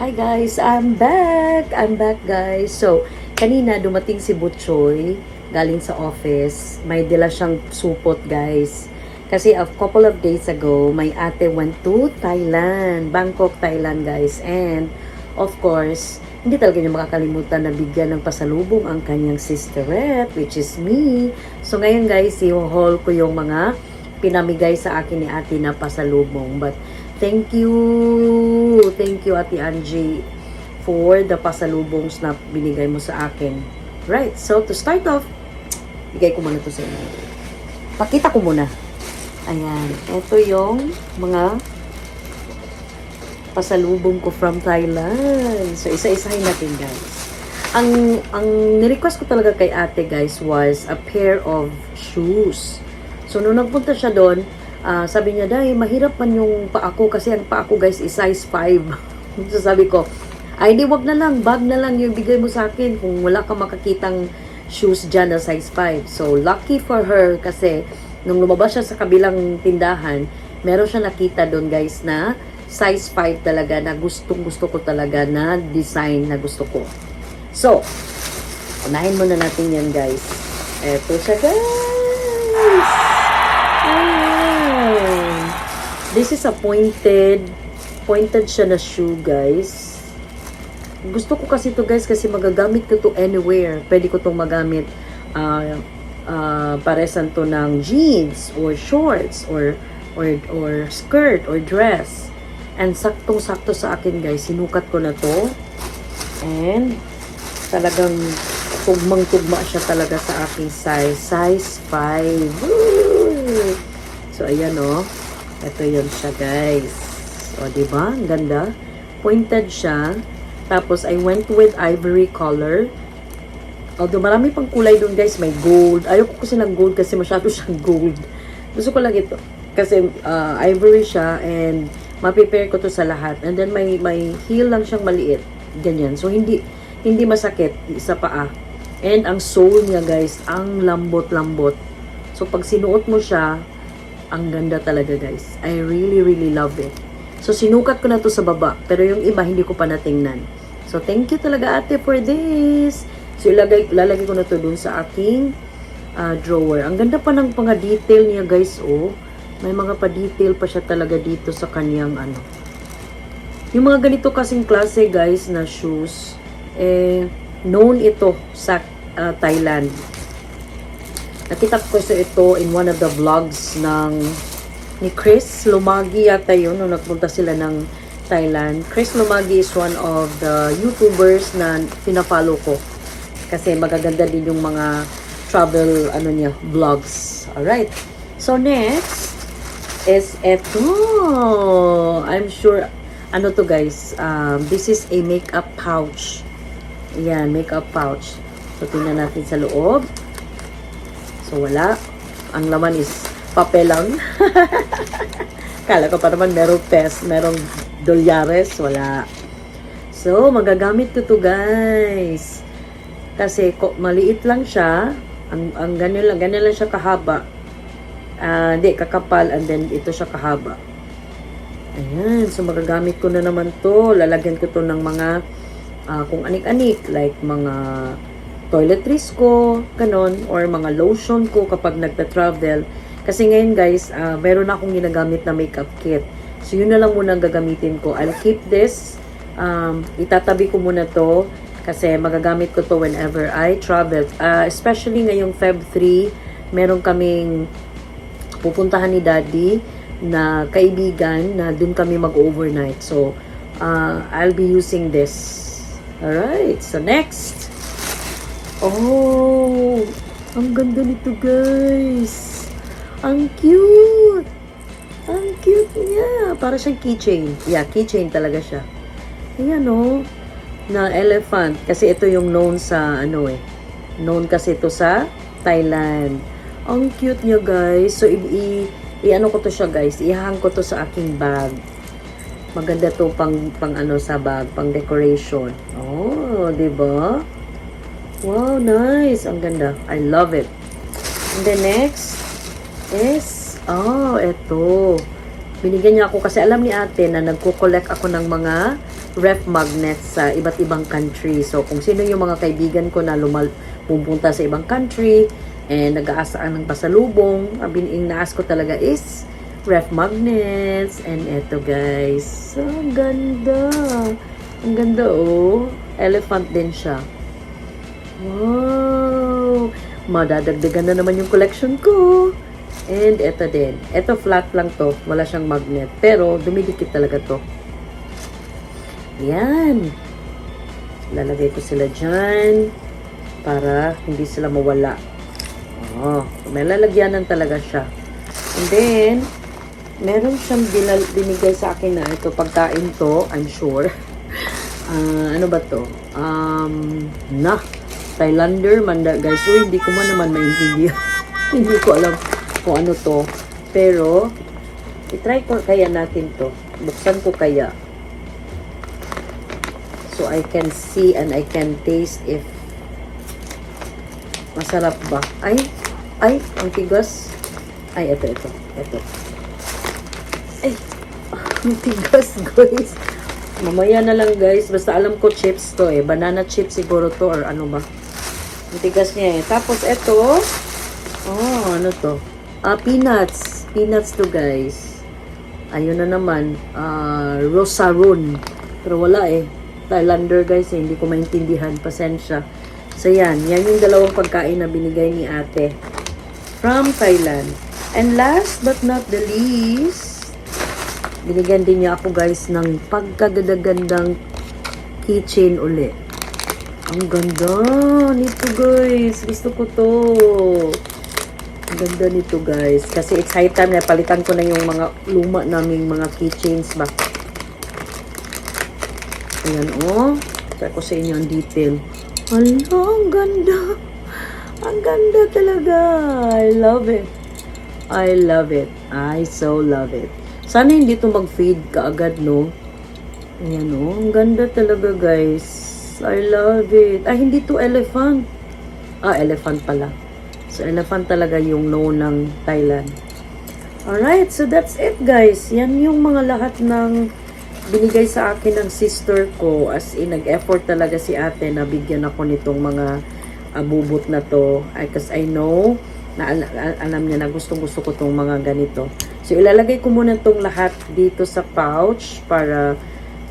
Hi guys, I'm back! I'm back guys. So, kanina dumating si Butchoy galing sa office. May dala siyang supot guys. Kasi a couple of days ago, my ate went to Thailand. Bangkok, Thailand guys. And, of course, hindi talaga niya makakalimutan na bigyan ng pasalubong ang kanyang sisterette, which is me. So, ngayon guys, i-haul ko yung mga pinamigay sa akin ni ate na pasalubong. But, thank you, thank you ate Angie for the pasalubongs na binigay mo sa akin. Right, so to start off, bigay ko muna to sa inyo. Pakita ko muna. Ayan, ito yung mga pasalubong ko from Thailand. So, isa-isahin natin, guys. Ang, ang nirequest ko talaga kay ate, guys, was a pair of shoes. So, nung nagpunta siya doon, ah, sabi niya, Day, mahirap man yung paa ko kasi ang paa ko, guys, is size 5. so, sabi ko, ay, di, wag na lang, bag na lang yung bigay mo sa akin kung wala ka makakitang shoes dyan na size 5. So, lucky for her kasi nung lumabas siya sa kabilang tindahan, meron siya nakita doon, guys, na size 5 talaga na gustong gusto ko talaga na design na gusto ko. So, unahin muna natin yan, guys. Eto siya, guys! This is a pointed, pointed siya na shoe, guys. Gusto ko kasi to guys kasi magagamit ko to anywhere. Pwede ko tong magamit uh, uh, paresan to ng jeans or shorts or or or skirt or dress. And saktong-sakto sa akin guys, sinukat ko na to. And talagang tugmang-tugma siya talaga sa aking size. Size 5. Woo! So, ayan o. Oh. Ito yun siya, guys. O, diba? Ang ganda. Pointed siya. Tapos, I went with ivory color. Although, marami pang kulay doon, guys. May gold. Ayoko kasi ng gold kasi masyado siyang gold. Gusto ko lang ito. Kasi, uh, ivory siya and mapipair ko to sa lahat. And then, may, may heel lang siyang maliit. Ganyan. So, hindi, hindi masakit sa paa. And ang sole niya guys, ang lambot-lambot. So pag sinuot mo siya, ang ganda talaga guys. I really really love it. So sinukat ko na to sa baba, pero yung iba hindi ko pa natingnan. So thank you talaga ate for this. So ilagay, lalagay ko na to dun sa aking uh, drawer. Ang ganda pa ng mga detail niya guys, oh. May mga pa-detail pa siya talaga dito sa kanyang ano. Yung mga ganito kasing klase guys na shoes, eh, known ito sa uh, Thailand. Nakita ko sa ito in one of the vlogs ng ni Chris Lumagi yata yun nung nagpunta sila ng Thailand. Chris Lumagi is one of the YouTubers na pinafollow ko. Kasi magaganda din yung mga travel ano niya, vlogs. Alright. So next is ito. I'm sure ano to guys, um, this is a makeup pouch. Yan, makeup pouch. So, tingnan natin sa loob. So, wala. Ang laman is papel lang. Kala ko pa naman merong pes, merong dolyares. Wala. So, magagamit ko to guys. Kasi, ko, maliit lang siya. Ang, ang ganyan lang, ganyan lang siya kahaba. Ah, hindi, kakapal. And then, ito siya kahaba. Ayan. So, magagamit ko na naman to. Lalagyan ko to ng mga uh, kung anik-anik like mga toiletries ko, ganon, or mga lotion ko kapag nagta-travel. Kasi ngayon guys, uh, meron akong ginagamit na makeup kit. So yun na lang muna ang gagamitin ko. I'll keep this. Um, itatabi ko muna to kasi magagamit ko to whenever I travel. Uh, especially ngayong Feb 3, meron kaming pupuntahan ni Daddy na kaibigan na dun kami mag-overnight. So, uh, I'll be using this Alright, so next. Oh, ang ganda nito guys. Ang cute. Ang cute niya. Para siyang keychain. Yeah, keychain talaga siya. Ayan oh. Na elephant. Kasi ito yung known sa ano eh. Known kasi ito sa Thailand. Ang cute niya guys. So, i-, i ano ko to siya guys. Ihang ko to sa aking bag. Maganda to pang pang ano sa bag, pang decoration. Oh, 'di ba? Wow, nice. Ang ganda. I love it. And the next is oh, eto. Binigyan niya ako kasi alam ni ate na nagko-collect ako ng mga ref magnets sa iba't ibang country. So, kung sino yung mga kaibigan ko na lumal pupunta sa ibang country and nag-aasaan ng pasalubong, ang biniing naas ko talaga is ref magnets. And eto guys, ang ganda. Ang ganda oh. Elephant din siya. Wow! Madadagdagan na naman yung collection ko. And eto din. Eto flat lang to. Wala siyang magnet. Pero dumidikit talaga to. Yan. Lalagay ko sila dyan. Para hindi sila mawala. Oh, may lalagyanan talaga siya. And then, meron siyang binigay sa akin na ito. Pagkain to, I'm sure. Ah, ano ba to? Um, na. Thailander, manda. Guys, uy, hindi ko man naman maintindihan. hindi ko alam kung ano to. Pero, itry ko kaya natin to. Buksan ko kaya. So, I can see and I can taste if masarap ba. Ay, ay, ang tigas. Ay, ito, ito, ito. Ay, ang tigas, guys. Mamaya na lang, guys. Basta alam ko chips to eh. Banana chips siguro to or ano ba. Ang tigas niya eh. Tapos, ito. Oh, ano to? Ah, peanuts. Peanuts to, guys. Ayun na naman. Ah, rosaron. Pero wala eh. Thailander, guys. Eh. Hindi ko maintindihan. Pasensya. So, yan. Yan yung dalawang pagkain na binigay ni ate. From Thailand. And last but not the least, binigyan din niya ako guys ng pagkagandang keychain uli. Ang ganda nito guys. Gusto ko to. Ang ganda nito guys. Kasi it's high time na palitan ko na yung mga luma naming mga keychains ba. Ayan oh. Try ko sa inyo ang detail. Hala, ang ganda. Ang ganda talaga. I love it. I love it. I so love it. Sana hindi to mag-fade kaagad, no? Ayan, oh. Ang ganda talaga, guys. I love it. Ay, hindi to elephant. Ah, elephant pala. So, elephant talaga yung no ng Thailand. Alright, so that's it, guys. Yan yung mga lahat ng binigay sa akin ng sister ko. As in, nag-effort talaga si ate na bigyan ako nitong mga abubot na to. Because I know na al- al- alam niya na gustong gusto ko tong mga ganito. So, ilalagay ko muna tong lahat dito sa pouch para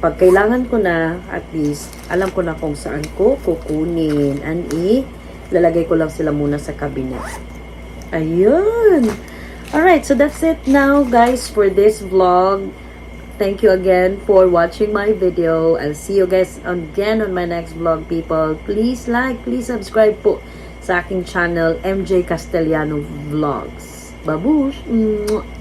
pag kailangan ko na, at least, alam ko na kung saan ko kukunin. And i, lalagay ko lang sila muna sa cabinet. Ayun! Alright, so that's it now, guys, for this vlog. Thank you again for watching my video. I'll see you guys again on my next vlog, people. Please like, please subscribe po sa aking channel, MJ Castellano Vlogs. Babush! Mwah!